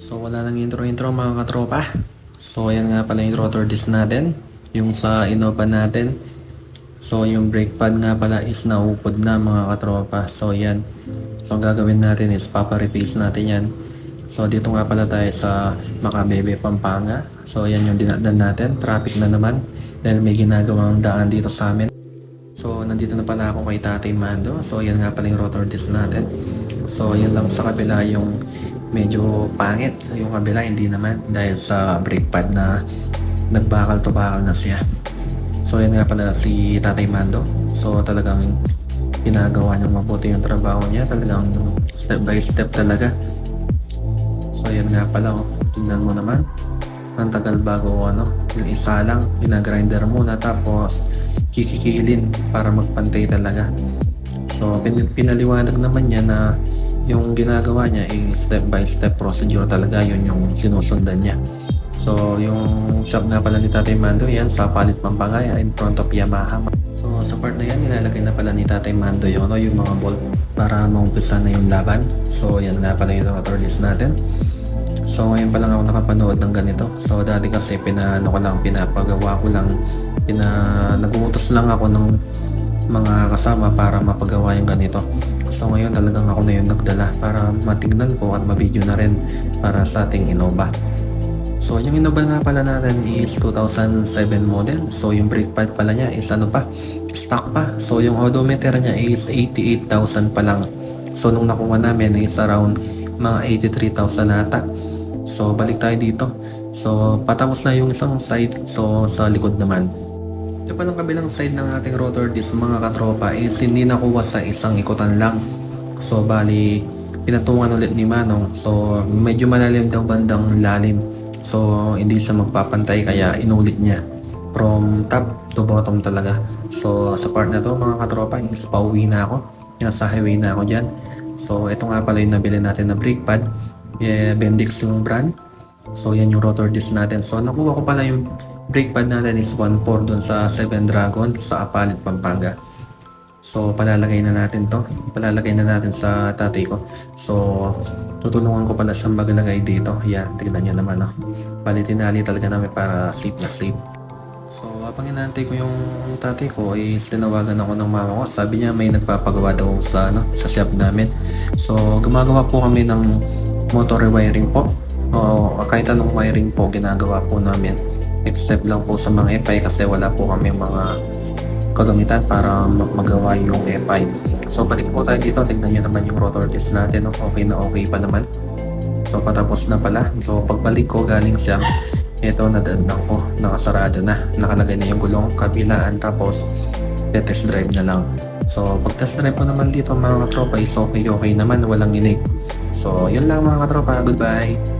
So wala nang intro-intro mga katropa. So ayan nga pala yung rotor disc natin. Yung sa Innova natin. So yung brake pad nga pala is naupod na mga katropa. So yan. So ang gagawin natin is papa-replace natin yan. So dito nga pala tayo sa Macabebe, Pampanga. So yan yung dinadaan natin. Traffic na naman. Dahil may ginagawang daan dito sa amin. So, nandito na pala ako kay Tatay Mando. So, yan nga pala yung rotor disc natin. So, yun lang sa kabila yung medyo pangit. Yung kabila, hindi naman. Dahil sa brake pad na nagbakal to bakal na siya. So, yan nga pala si Tatay Mando. So, talagang ginagawa niya mabuti yung trabaho niya. Talagang step by step talaga. So, yan nga pala. Oh. Tingnan mo naman. Ang tagal bago ano. Yung isa lang, ginagrinder muna. Tapos, kikikilin para magpantay talaga. So, pin- pinaliwanag naman niya na yung ginagawa niya ay step by step procedure talaga. Yun yung sinusundan niya. So, yung shop nga pala ni Tatay Mando, yan, sa Palit Pampanga, in front of Yamaha. So, sa part na yan, nilalagay na pala ni Tatay Mando yung, ano, yung mga bolt para maumpisa na yung laban. So, yan nga pala yung rotor list natin. So ngayon pa lang ako nakapanood ng ganito. So dati kasi pinaano ko lang, pinapagawa ko lang, pina, naguutos lang ako ng mga kasama para mapagawa yung ganito. So ngayon talagang ako na yung nagdala para matignan ko at mabideo na rin para sa ating Innova. So yung Innova nga pala natin is 2007 model. So yung brake pad pala niya is ano pa, stock pa. So yung odometer niya is 88,000 pa lang. So nung nakuha namin is around mga 83,000 nata. So balik tayo dito. So patapos na yung isang side. So sa likod naman. Ito palang kabilang side ng ating rotor disc mga katropa is hindi nakuha sa isang ikutan lang. So bali pinatungan ulit ni Manong. So medyo malalim daw bandang lalim. So hindi siya magpapantay kaya inulit niya from top to bottom talaga. So sa part na to mga katropa is pauwi na ako. Nasa highway na ako dyan. So ito nga pala yung nabili natin na brake pad. Yeah, Bendix yung brand. So yan yung rotor disc natin. So nakuha ko pala yung brake pad natin is 1.4 dun sa 7 Dragon sa Apalit, Pampanga. So palalagay na natin to. Palalagay na natin sa tatay ko. So tutulungan ko pala siyang maglagay dito. Yan, tignan nyo naman. Oh. Bali tinali talaga namin para safe na safe. So, habang inaantay ko yung tatay ko, is tinawagan ako ng mama ko. Sabi niya may nagpapagawa daw sa, ano, sa shop namin. So, gumagawa po kami ng motor rewiring po. O kahit anong wiring po ginagawa po namin. Except lang po sa mga EPI kasi wala po kami mga kagamitan para mag- magawa yung EPI. So, balik po tayo dito. Tignan nyo naman yung rotor disc natin. Okay na okay pa naman. So patapos na pala. So pagbalik ko galing siya, ito nadadang ko, nakasarado na. Nakalagay na yung gulong kabilaan tapos test drive na lang. So pag test drive ko naman dito mga katropa is okay okay naman, walang inig. So yun lang mga katropa, goodbye!